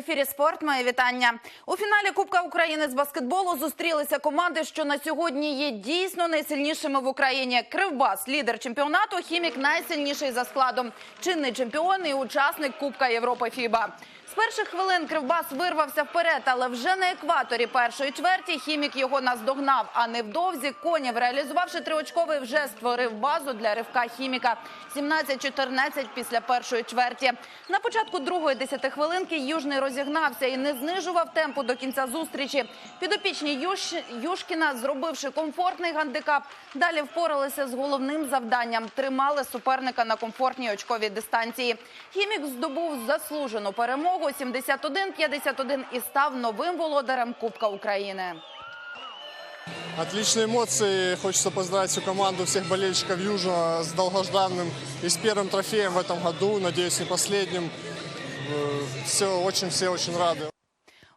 ефірі спорт. Моє вітання у фіналі Кубка України з баскетболу. Зустрілися команди, що на сьогодні є дійсно найсильнішими в Україні. Кривбас, лідер чемпіонату. Хімік найсильніший за складом. Чинний чемпіон і учасник Кубка Європи ФІБА. З перших хвилин Кривбас вирвався вперед, але вже на екваторі першої чверті хімік його наздогнав. А невдовзі Конєв, реалізувавши триочковий, вже створив базу для ривка хіміка. 17-14 після першої чверті. На початку другої десятихвилинки Южний розігнався і не знижував темпу до кінця зустрічі. Підопічні Юш... Юшкіна, зробивши комфортний гандикап, далі впоралися з головним завданням. Тримали суперника на комфортній очковій дистанції. Хімік здобув заслужену перемогу 71-51 і став новим володарем Кубка України. Отличные эмоции. Хочется поздравить всю команду, всех болельщиков Южного с долгожданным и с первым трофеем в этом году. Надеюсь, не последним. Все, очень, все очень рады.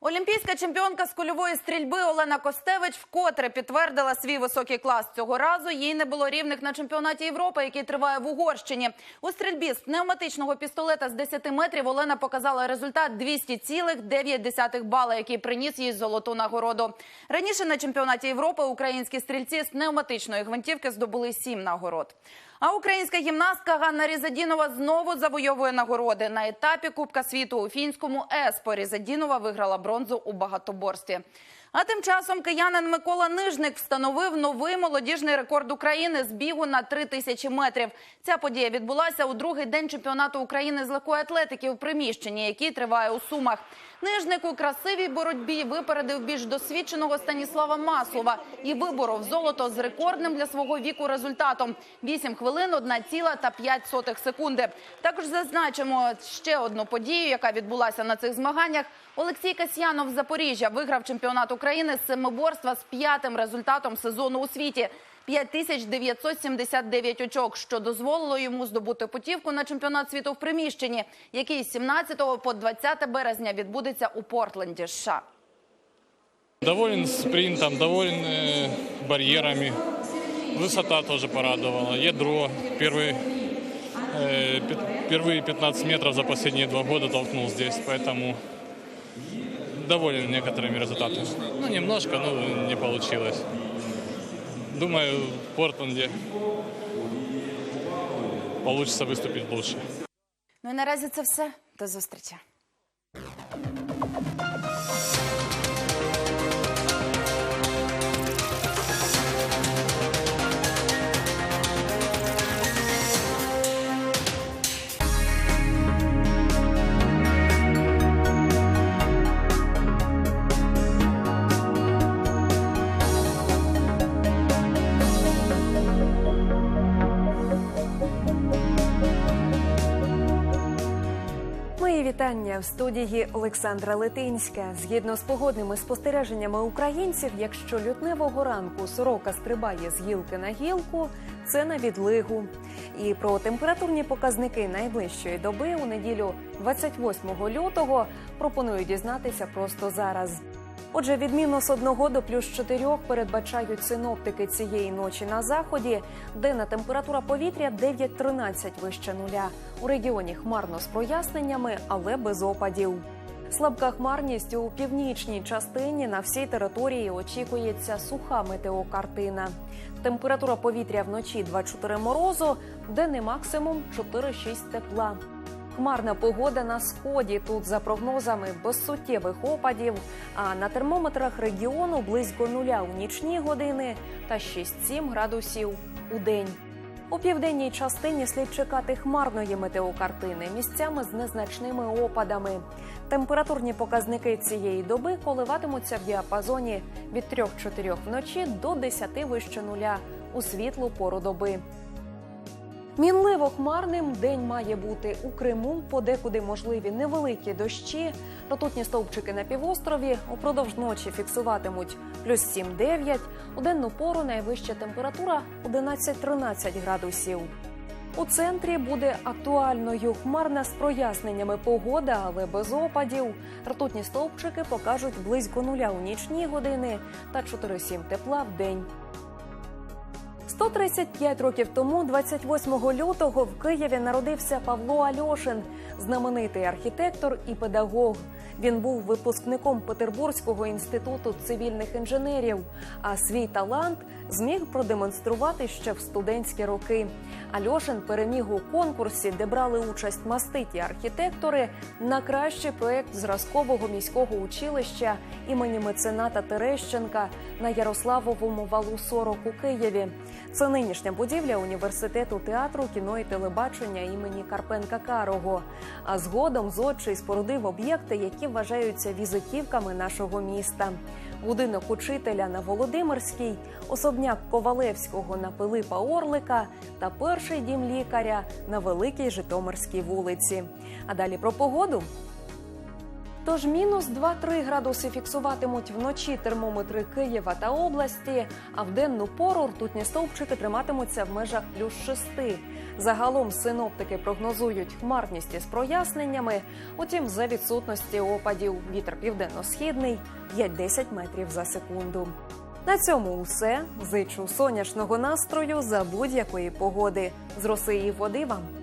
Олімпійська чемпіонка з кульової стрільби Олена Костевич вкотре підтвердила свій високий клас. Цього разу їй не було рівних на чемпіонаті Європи, який триває в Угорщині. У стрільбі з пневматичного пістолета з 10 метрів Олена показала результат 200,9 бала, який приніс їй золоту нагороду. Раніше на чемпіонаті Європи українські стрільці з пневматичної гвинтівки здобули сім нагород. А українська гімнастка Ганна Різадінова знову завойовує нагороди. На етапі Кубка світу у фінському еспо Різадінова виграла бронзу у багатоборстві. А тим часом киянин Микола Нижник встановив новий молодіжний рекорд України з бігу на 3 тисячі метрів. Ця подія відбулася у другий день чемпіонату України з легкої атлетики у приміщенні, який триває у Сумах. Нижник у красивій боротьбі випередив більш досвідченого Станіслава Маслова і виборов золото з рекордним для свого віку результатом 8 хвилин 1,5 секунди. Також зазначимо ще одну подію, яка відбулася на цих змаганнях. Олексій Касьянов з Запоріжжя виграв чемпіонат України з семиборства з п'ятим результатом сезону у світі. 5979 очок, що дозволило йому здобути путівку на чемпіонат світу в приміщенні, який з 17 по 20 березня відбудеться у Портленді. США. Доволен спринтом, доволен э, барьерами. Высота тоже порадовала. Ядро. Первый, э, пи- впервые 15 метров за последние два года толкнул здесь, поэтому доволен некоторыми результатами. Ну, немножко, но не получилось. Думаю, в Портленде получится выступить лучше. Ну і наразі це все. До зустрічі. Вітання в студії Олександра Литинська. Згідно з погодними спостереженнями українців, якщо лютневого ранку сорока стрибає з гілки на гілку, це на відлигу. І про температурні показники найближчої доби у неділю 28 лютого пропоную дізнатися просто зараз. Отже, від мінус 1 до плюс 4 передбачають синоптики цієї ночі на заході. Денна температура повітря 9-13 вище нуля. У регіоні хмарно з проясненнями, але без опадів. Слабка хмарність у північній частині на всій території очікується суха метеокартина. Температура повітря вночі 2-4 морозу, денний максимум 4-6 тепла. Хмарна погода на сході. Тут за прогнозами без суттєвих опадів. А на термометрах регіону близько нуля у нічні години та 6-7 градусів у день. У південній частині слід чекати хмарної метеокартини місцями з незначними опадами. Температурні показники цієї доби коливатимуться в діапазоні від 3-4 вночі до 10 вище нуля у світлу пору доби. Мінливо хмарним день має бути у Криму. Подекуди можливі невеликі дощі. Ртутні стовпчики на півострові упродовж ночі фіксуватимуть плюс 7-9. У денну пору найвища температура 11-13 градусів. У центрі буде актуальною хмарна з проясненнями погода, але без опадів. Ртутні стовпчики покажуть близько нуля у нічні години та 4-7 тепла в день. 135 років тому, 28 лютого, в Києві народився Павло Альошин, знаменитий архітектор і педагог. Він був випускником Петербурзького інституту цивільних інженерів, а свій талант зміг продемонструвати ще в студентські роки. Альошин переміг у конкурсі, де брали участь маститі архітектори на кращий проект зразкового міського училища імені мецената Терещенка на Ярославовому валу 40 у Києві. Це нинішня будівля університету театру, кіно і телебачення імені Карпенка Карого. А згодом зодчий спорудив об'єкти, які вважаються візитівками нашого міста. Будинок учителя на Володимирській, особняк Ковалевського на Пилипа Орлика та перший дім лікаря на Великій Житомирській вулиці. А далі про погоду. Тож мінус 2-3 градуси фіксуватимуть вночі термометри Києва та області, а в денну пору ртутні стовпчики триматимуться в межах плюс 6. Загалом синоптики прогнозують хмарність із проясненнями. Утім, за відсутності опадів вітер південно-східний 5-10 метрів за секунду. На цьому усе. Зичу сонячного настрою за будь-якої погоди. З роси і води вам.